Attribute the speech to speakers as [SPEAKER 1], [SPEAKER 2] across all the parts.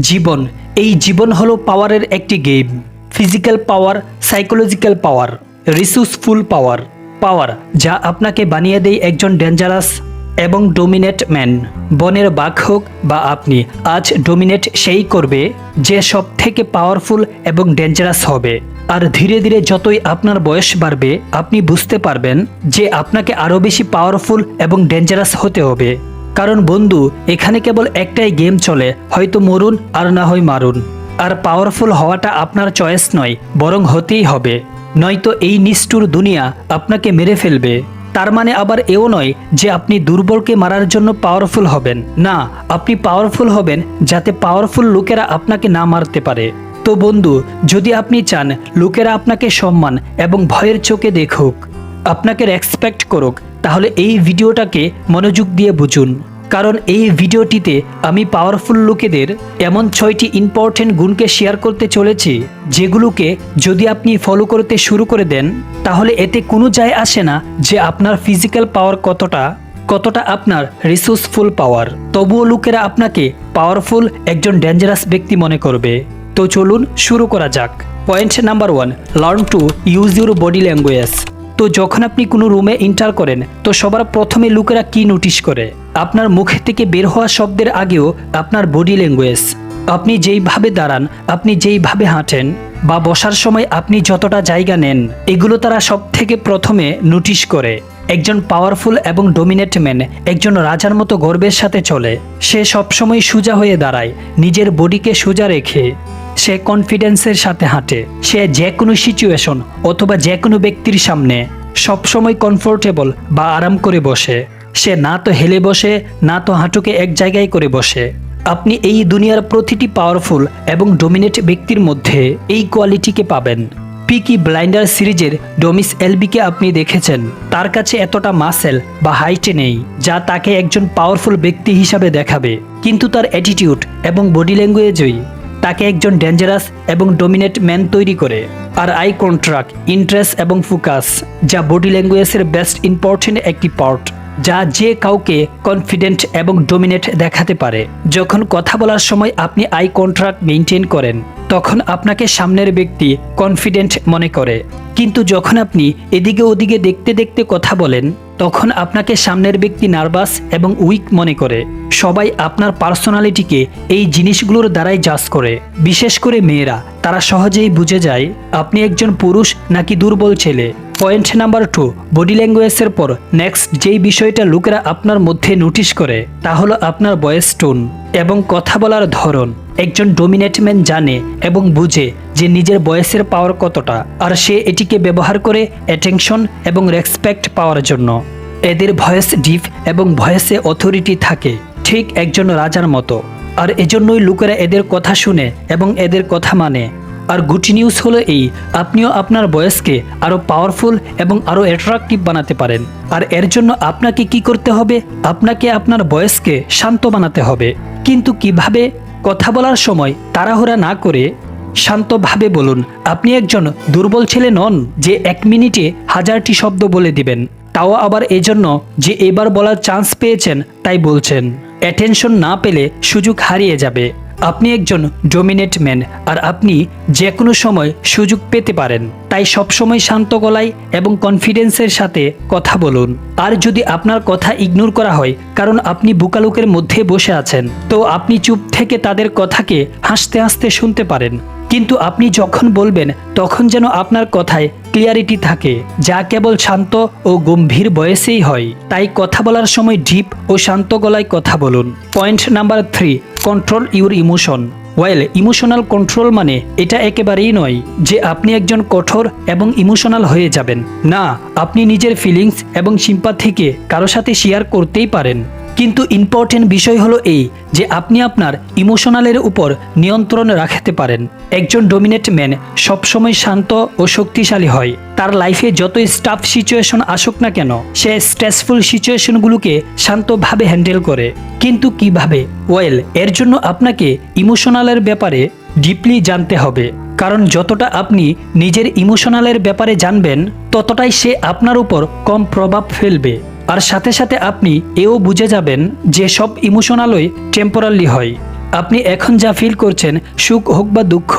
[SPEAKER 1] জীবন। এই জীবন হলো পাওয়ারের একটি game physical power psychological power resourceful power power যা আপনাকে বানিয়ে দেয় একজন ডেঞ্জারাস এবং ডোমিনেট ম্যান বনের বাঘ হোক বা আপনি, আজ ডোমিনেট সেই করবে যে সব থেকে পাওয়ারফুল এবং ডেঞ্জারাস হবে। আর ধীরে ধীরে যতই আপনার বয়স বাড়বে, আপনি বুঝতে পারবেন যে আপনাকে আরও বেশি পাওয়ারফুল এবং ডেঞ্জারাস হতে হবে। কারণ বন্ধু, এখানে কেবল একটাই গেম চলে, হয়তো মরুন আর না হয় মারুন। আর পাওয়ারফুল হওয়াটা আপনার চয়েস নয়, বরং হতেই হবে। নয়তো এই নিষ্ঠুর দুনিয়া আপনাকে মেরে ফেলবে। তার মানে আবার এও নয় যে আপনি দুর্বলকে মারার জন্য পাওয়ারফুল হবেন। না, আপনি পাওয়ারফুল হবেন যাতে পাওয়ারফুল লোকেরা আপনাকে না মারতে পারে। তো বন্ধু, যদি আপনি চান, লোকেরা আপনাকে সম্মান এবং ভয়ের চোখে দেখুক, আপনাকে রেসপেক্ট করুক তাহলে এই ভিডিওটাকে মনোযোগ দিয়ে বুঝুন। কারণ এই ভিডিওটিতে আমি পাওয়ারফুল লোকেদের এমন ছয়টি ইম্পর্টেন্ট গুণকে শেয়ার করতে চলেছি, যেগুলোকে যদি আপনি ফলো করতে শুরু করে দেন, তাহলে এতে কোনো যায় আসে না যে আপনার ফিজিক্যাল পাওয়ার কতটা কতটা আপনার রিসোর্সফুল পাওয়ার তবুও লোকেরা আপনাকে পাওয়ারফুল একজন ডেঞ্জারাস ব্যক্তি মনে করবে। তো চলুন শুরু করা যাক। Point number one learn to use your body language তো যখন আপনি কোনো রুমে এন্টার করেন, তো সবার প্রথমে লোকেরা কি নোটিশ করে? আপনার মুখ থেকে বের হওয়া শব্দের আগেও আপনার বডি ল্যাঙ্গুয়েজ আপনি যেইভাবে দাঁড়ান, আপনি যেইভাবে হাঁটেন, বা বসার সময় আপনি যতটা জায়গা নেন, এগুলো তারা সব থেকে প্রথমে নোটিশ করে। একজন পাওয়ারফুল এবং ডোমিনেট ম্যান একজন রাজার মতো গর্বের সাথে চলে। সে সবসময় সোজা হয়ে দাঁড়ায়, নিজের বডিকে সোজা রেখে। সে কনফিডেন্সের সাথে হাঁটে। সে যে কোনো সিচুয়েশন অথবা যে কোনো ব্যক্তির সামনে সবসময় কমফোর্টেবল বা আরাম করে বসে। সে না তো হেলে বসে, না তো হাঁটুকে এক জায়গায় করে বসে। আপনি এই দুনিয়ার প্রতিটি পাওয়ারফুল এবং ডোমিনেট ব্যক্তির মধ্যে এই কোয়ালিটিকে পাবেন। পিকি ব্লাইন্ডার সিরিজের ডোমিস এলবিকে আপনি দেখেছেন। তার কাছে এতটা মাসেল বা হাইটে নেই, যা তাকে একজন পাওয়ারফুল ব্যক্তি হিসাবে দেখাবে। কিন্তু তার অ্যাটিটিউড এবং বডি ল্যাঙ্গুয়েজই তাকে একজন ডেঞ্জারাস এবং ডোমিনেট ম্যান তৈরি করে। আর আই কন্ট্রাক্ট ইন্টারেস্ট এবং ফোকাস, যা বডি ল্যাঙ্গুয়েজের বেস্ট ইম্পর্টেন্ট একটি পার্ট। যা যে কাউকে কনফিডেন্ট এবং ডোমিনেট দেখাতে পারে। যখন কথা বলার সময় আপনি আই কন্ট্রাক্ট মেনটেন করেন, তখন আপনাকে সামনের ব্যক্তি কনফিডেন্ট মনে করে। কিন্তু যখন আপনি এদিকে ওদিকে দেখতে দেখতে কথা বলেন, তখন আপনাকে সামনের ব্যক্তি নার্ভাস এবং উইক মনে করে। সবাই আপনার পার্সোনালিটিকে এই জিনিসগুলোর দ্বারাই জাজ করে। বিশেষ করে মেয়েরা, তারা সহজেই বুঝে যায়, আপনি একজন পুরুষ নাকি দুর্বল ছেলে। পয়েন্ট নাম্বার টু, বডি ল্যাঙ্গুয়েজের পর নেক্সট যেই বিষয়টা লোকেরা আপনার মধ্যে নোটিশ করে, তা হলো আপনার বয়েস টোন এবং কথা বলার ধরন। একজন ডোমিনেটম্যান জানে এবং বুঝে যে নিজের বয়সের পাওয়ার কতটা, আর সে এটিকে ব্যবহার করে অ্যাটেনশন এবং রেসপেক্ট পাওয়ার জন্য। এদের ভয়েস ডিপ এবং ভয়েসে অথরিটি থাকে, ঠিক একজন রাজার মতো। আর এজন্যই লোকেরা এদের কথা শুনে এবং এদের কথা মানে। আর গুটি নিউজ হলো এই, আপনিও আপনার বয়সকে আরও পাওয়ারফুল এবং আরও অ্যাট্রাকটিভ বানাতে পারেন। আর এর জন্য আপনাকে কি করতে হবে? আপনাকে আপনার বয়সকে শান্ত বানাতে হবে। কিন্তু কীভাবে? কথা বলার সময় তাড়াহুড়া না করে শান্তভাবে বলুন, আপনি একজন দুর্বল ছেলে নন যে এক মিনিটে হাজারটি শব্দ বলে দিবেন। তাও আবার এজন্য যে এবার বলার চান্স পেয়েছেন, তাই বলছেন। অ্যাটেনশন না পেলে সুযোগ হারিয়ে যাবে। আপনি একজন ডোমিনেট ম্যান আর আপনি যে কোনো সময় সুযোগ পেতে পারেন। তাই সবসময় শান্ত গলায় এবং কনফিডেন্সের সাথে কথা বলুন। আর যদি আপনার কথা ইগনোর করা হয়, কারণ আপনি বুকালুকের মধ্যে বসে আছেন, তো আপনি চুপ থেকে তাদের কথাকে হাসতে হাসতে শুনতে পারেন। কিন্তু আপনি যখন বলবেন, তখন যেন আপনার কথায় ক্লিয়ারিটি থাকে, যা কেবল শান্ত ও গম্ভীর বয়সেই হয়। তাই কথা বলার সময় ডিপ ও শান্ত গলায় কথা বলুন। Point number three, control your emotion. Well, emotional control মানে এটা একেবারেই নয় যে আপনি একজন কঠোর এবং ইমোশনাল হয়ে যাবেন। না, আপনি নিজের ফিলিংস এবং সিম্পাথিকে কারও সাথে শেয়ার করতেই পারেন। কিন্তু ইম্পর্টেন্ট বিষয় হলো এই যে আপনি আপনার ইমোশনালের উপর নিয়ন্ত্রণ রাখতে পারেন। একজন ডোমিনেট ম্যান সবসময় শান্ত ও শক্তিশালী হয়। তার লাইফে যতই স্টাফ সিচুয়েশন আসুক না কেন, সে স্ট্রেসফুল সিচুয়েশনগুলোকে শান্তভাবে হ্যান্ডেল করে। কিন্তু কীভাবে? ওয়েল এর জন্য আপনাকে ইমোশনালের ব্যাপারে ডিপলি জানতে হবে। কারণ যতটা আপনি নিজের ইমোশনালের ব্যাপারে জানবেন, ততটাই সে আপনার উপর কম প্রভাব ফেলবে। আর সাথে সাথে আপনি এও বুঝে যাবেন যে সব ইমোশনালই টেম্পোরালি হয়। আপনি এখন যা ফিল করছেন, সুখ হোক বা দুঃখ,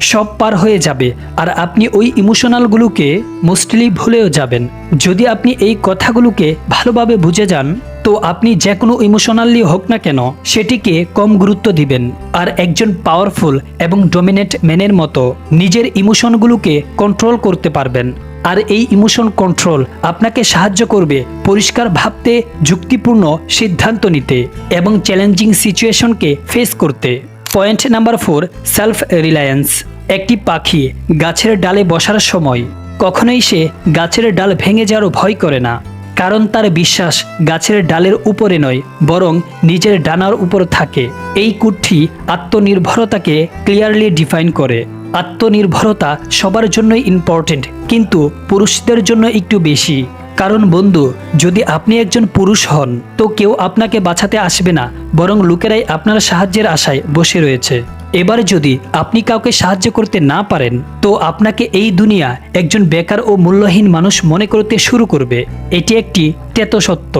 [SPEAKER 1] সব পার হয়ে যাবে আর আপনি ওই ইমোশনালগুলোকে মোস্টলি ভুলেও যাবেন। যদি আপনি এই কথাগুলোকে ভালোভাবে বুঝে যান তো আপনি যে কোনো ইমোশনালি হোক না কেন, সেটিকে কম গুরুত্ব দিবেন। আর একজন পাওয়ারফুল এবং ডোমিনেট ম্যানের মতো নিজের ইমোশনগুলোকে কন্ট্রোল করতে পারবেন। আর এই ইমোশন কন্ট্রোল আপনাকে সাহায্য করবে পরিষ্কার ভাবতে, যুক্তিপূর্ণ সিদ্ধান্ত নিতে এবং চ্যালেঞ্জিং সিচুয়েশনকে ফেস করতে। Point number four self reliance একটি পাখি গাছের ডালে বসার সময়, কখনোই সে গাছের ডাল ভেঙে যাওয়ার ভয় করে না। কারণ তার বিশ্বাস গাছের ডালের উপরে নয়, বরং নিজের ডানার উপর থাকে। এই কুঠি আত্মনির্ভরতাকে ক্লিয়ারলি ডিফাইন করে। আত্মনির্ভরতা সবার জন্যই ইম্পর্টেন্ট কিন্তু পুরুষদের জন্য একটু বেশি। কারণ বন্ধু, যদি আপনি একজন পুরুষ হন, তো কেউ আপনাকে বাঁচাতে আসবে না, বরং লোকেরাই আপনার সাহায্যের আশায় বসে রয়েছে। এবার যদি আপনি কাউকে সাহায্য করতে না পারেন, তো আপনাকে এই দুনিয়া একজন বেকার ও মূল্যহীন মানুষ মনে করতে শুরু করবে। এটি একটি তেত সত্য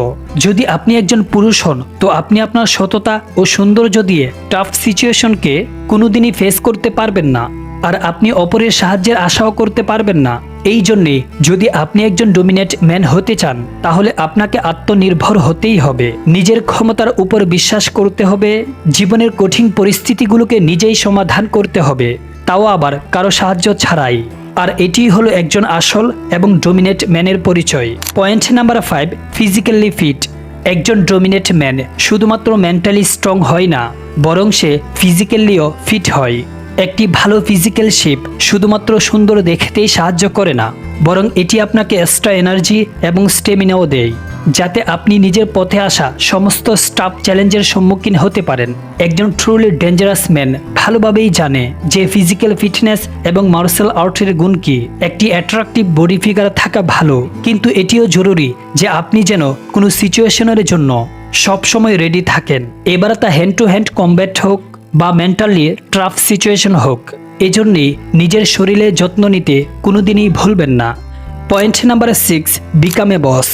[SPEAKER 1] যদি আপনি একজন পুরুষ হন, তো আপনি আপনার সততা ও সৌন্দর্য দিয়ে টাফ সিচুয়েশনকে কোনোদিনই ফেস করতে পারবেন না, আর আপনি অপরের সাহায্যের আশাও করতে পারবেন না। এই জন্যে যদি আপনি একজন ডোমিনেট ম্যান হতে চান, তাহলে আপনাকে আত্মনির্ভর হতেই হবে। নিজের ক্ষমতার উপর বিশ্বাস করতে হবে, জীবনের কঠিন পরিস্থিতিগুলোকে নিজেই সমাধান করতে হবে, তাও আবার কারও সাহায্য ছাড়াই। আর এটি হলো একজন আসল এবং ডোমিনেট ম্যানের পরিচয়। Point number five, physically fit. একজন ডোমিনেট ম্যান শুধুমাত্র মেন্টালি স্ট্রং হয় না, বরং সে ফিজিক্যালিও ফিট হয়। একটি ভালো ফিজিক্যাল শেপ শুধুমাত্র সুন্দর দেখতেই সাহায্য করে না, বরং এটি আপনাকে এক্সট্রা এনার্জি এবং স্টেমিনাও দেয়, যাতে আপনি নিজের পথে আসা সমস্ত স্টাফ চ্যালেঞ্জের সম্মুখীন হতে পারেন। একজন ট্রুলি ডেঞ্জারাস ম্যান ভালোভাবেই জানে যে ফিজিক্যাল ফিটনেস এবং মার্শাল আর্টের গুণ কি। একটি অ্যাট্রাকটিভ বডি ফিগার থাকা ভালো, কিন্তু এটিও জরুরি যে আপনি যেন কোনো সিচুয়েশনের জন্য সবসময় রেডি থাকেন। এবার তা হ্যান্ড টু হ্যান্ড কমব্যাট হোক বা মেন্টালি ট্রাফ সিচুয়েশন হোক, এজন্যই নিজের শরীরে যত্ন নিতে কোনোদিনই ভুলবেন না। Point number six become a boss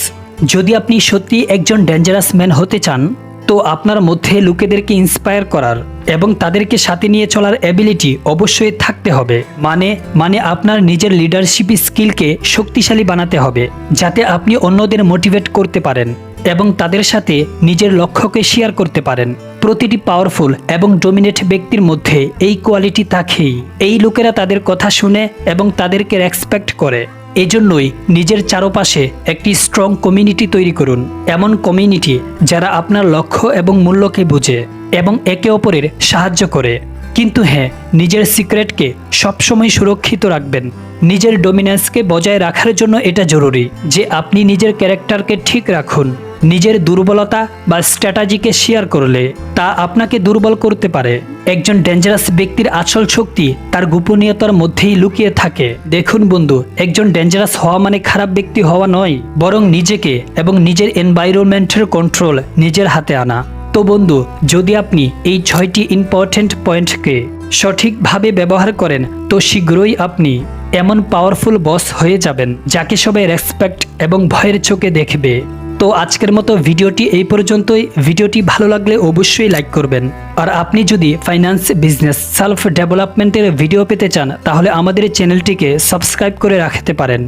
[SPEAKER 1] যদি আপনি সত্যি একজন ডেঞ্জারাস ম্যান হতে চান, তো আপনার মধ্যে লোকেদেরকে ইন্সপায়ার করার এবং তাদেরকে সাথে নিয়ে চলার অ্যাবিলিটি অবশ্যই থাকতে হবে। মানে মানে আপনার নিজের লিডারশিপ স্কিলকে শক্তিশালী বানাতে হবে, যাতে আপনি অন্যদের মোটিভেট করতে পারেন। এবং তাদের সাথে নিজের লক্ষ্যকে শেয়ার করতে পারেন। প্রতিটি পাওয়ারফুল এবং ডোমিনেট ব্যক্তির মধ্যে এই কোয়ালিটি থাকেই। এই লোকেরা তাদের কথা শুনে এবং তাদেরকে রেসপেক্ট করে। এজন্যই নিজের চারপাশে একটি স্ট্রং কমিউনিটি তৈরি করুন। এমন কমিউনিটি যারা আপনার লক্ষ্য এবং মূল্যকে বুঝে এবং একে অপরের সাহায্য করে। কিন্তু হ্যাঁ নিজের সিক্রেটকে সবসময় সুরক্ষিত রাখবেন। নিজের ডোমিনেন্সকে বজায় রাখার জন্য এটা জরুরি যে আপনি নিজের ক্যারেক্টারকে ঠিক রাখুন। নিজের দুর্বলতা বা স্ট্র্যাটাজিকে শেয়ার করলে তা আপনাকে দুর্বল করতে পারে। একজন ডেঞ্জারাস ব্যক্তির আসল শক্তি তার গোপনীয়তার মধ্যেই লুকিয়ে থাকে। দেখুন বন্ধু, একজন ডেঞ্জারাস হওয়া মানে খারাপ ব্যক্তি হওয়া নয়, বরং নিজেকে এবং নিজের এনভায়রনমেন্টের কন্ট্রোল নিজের হাতে আনা। তো বন্ধু, যদি আপনি এই ছয়টি ইম্পর্ট্যান্ট পয়েন্টকে সঠিকভাবে ব্যবহার করেন, তো শীঘ্রই আপনি এমন পাওয়ারফুল বস হয়ে যাবেন, যাকে সবাই রেসপেক্ট এবং ভয়ের চোখে দেখবে। তো আজকের মতো ভিডিওটি এই পর্যন্তই। ভিডিওটি ভালো লাগলে অবশ্যই লাইক করবেন। আর আপনি যদি ফাইন্যান্স বিজনেস সেলফ ডেভেলপমেন্টের ভিডিও পেতে চান, তাহলে আমাদের চ্যানেলটিকে সাবস্ক্রাইব করে রাখতে পারেন।